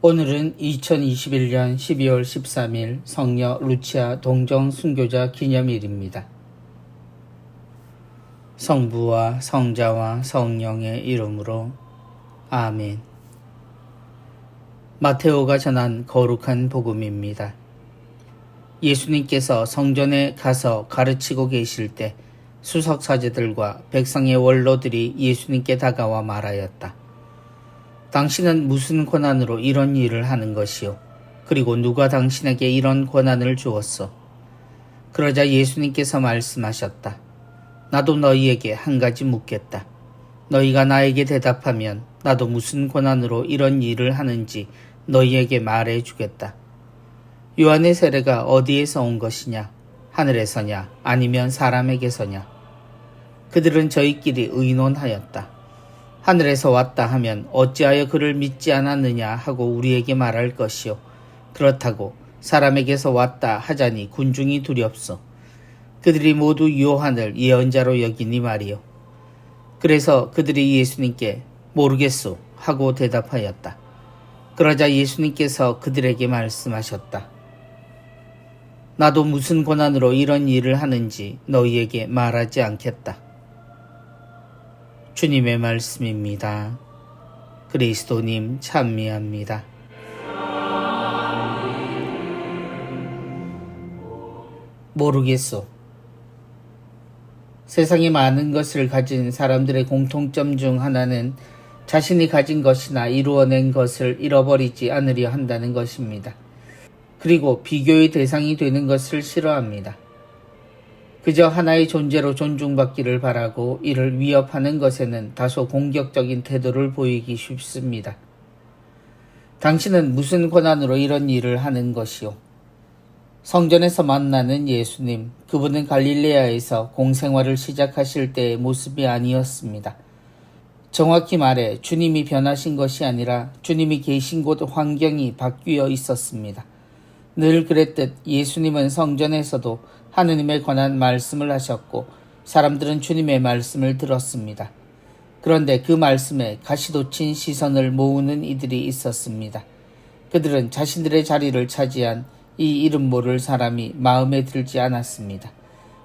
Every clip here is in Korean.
오늘은 2021년 12월 13일 성녀 루치아 동정 순교자 기념일입니다. 성부와 성자와 성령의 이름으로 아멘. 마테오가 전한 거룩한 복음입니다. 예수님께서 성전에 가서 가르치고 계실 때 수석 사제들과 백성의 원로들이 예수님께 다가와 말하였다. 당신은 무슨 권한으로 이런 일을 하는 것이요? 그리고 누가 당신에게 이런 권한을 주었어? 그러자 예수님께서 말씀하셨다. 나도 너희에게 한 가지 묻겠다. 너희가 나에게 대답하면 나도 무슨 권한으로 이런 일을 하는지 너희에게 말해 주겠다. 요한의 세례가 어디에서 온 것이냐? 하늘에서냐? 아니면 사람에게서냐? 그들은 저희끼리 의논하였다. 하늘에서 왔다 하면 어찌하여 그를 믿지 않았느냐 하고 우리에게 말할 것이요. 그렇다고 사람에게서 왔다 하자니 군중이 두렵소. 그들이 모두 요한을 예언자로 여기니 말이요. 그래서 그들이 예수님께 모르겠소 하고 대답하였다. 그러자 예수님께서 그들에게 말씀하셨다. 나도 무슨 권한으로 이런 일을 하는지 너희에게 말하지 않겠다. 주님의 말씀입니다. 그리스도님 찬미합니다. 모르겠소. 세상에 많은 것을 가진 사람들의 공통점 중 하나는 자신이 가진 것이나 이루어낸 것을 잃어버리지 않으려 한다는 것입니다. 그리고 비교의 대상이 되는 것을 싫어합니다. 그저 하나의 존재로 존중받기를 바라고 이를 위협하는 것에는 다소 공격적인 태도를 보이기 쉽습니다. 당신은 무슨 권한으로 이런 일을 하는 것이요? 성전에서 만나는 예수님, 그분은 갈릴레아에서 공생활을 시작하실 때의 모습이 아니었습니다. 정확히 말해 주님이 변하신 것이 아니라 주님이 계신 곳 환경이 바뀌어 있었습니다. 늘 그랬듯 예수님은 성전에서도 하느님에 관한 말씀을 하셨고 사람들은 주님의 말씀을 들었습니다. 그런데 그 말씀에 가시돋친 시선을 모으는 이들이 있었습니다. 그들은 자신들의 자리를 차지한 이 이름 모를 사람이 마음에 들지 않았습니다.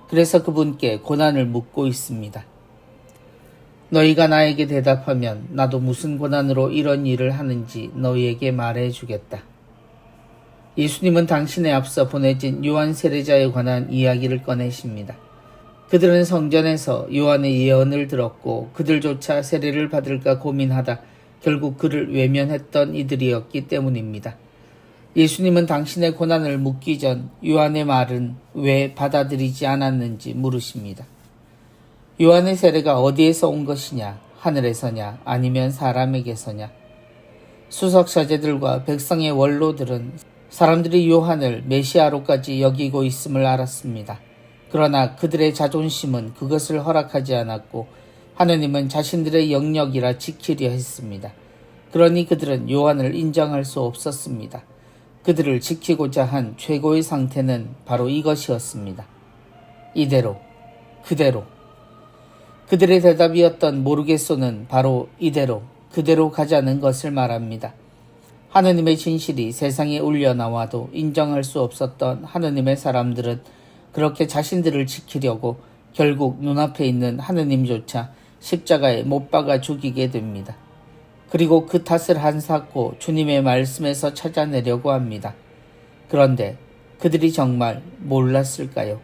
그래서 그분께 고난을 묻고 있습니다. 너희가 나에게 대답하면 나도 무슨 고난으로 이런 일을 하는지 너희에게 말해 주겠다. 예수님은 당신에 앞서 보내진 요한 세례자에 관한 이야기를 꺼내십니다. 그들은 성전에서 요한의 예언을 들었고 그들조차 세례를 받을까 고민하다 결국 그를 외면했던 이들이었기 때문입니다. 예수님은 당신의 고난을 묻기 전 요한의 말은 왜 받아들이지 않았는지 물으십니다. 요한의 세례가 어디에서 온 것이냐? 하늘에서냐? 아니면 사람에게서냐? 수석 사제들과 백성의 원로들은 사람들이 요한을 메시아로까지 여기고 있음을 알았습니다. 그러나 그들의 자존심은 그것을 허락하지 않았고 하느님은 자신들의 영역이라 지키려 했습니다. 그러니 그들은 요한을 인정할 수 없었습니다. 그들을 지키고자 한 최고의 상태는 바로 이것이었습니다. 이대로, 그대로. 그들의 대답이었던 모르겠소는 바로 이대로, 그대로 가자는 것을 말합니다. 하느님의 진실이 세상에 울려나와도 인정할 수 없었던 하느님의 사람들은 그렇게 자신들을 지키려고 결국 눈앞에 있는 하느님조차 십자가에 못 박아 죽이게 됩니다. 그리고 그 탓을 한사코 주님의 말씀에서 찾아내려고 합니다. 그런데 그들이 정말 몰랐을까요?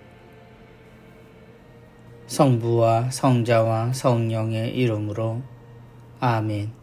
성부와 성자와 성령의 이름으로 아멘.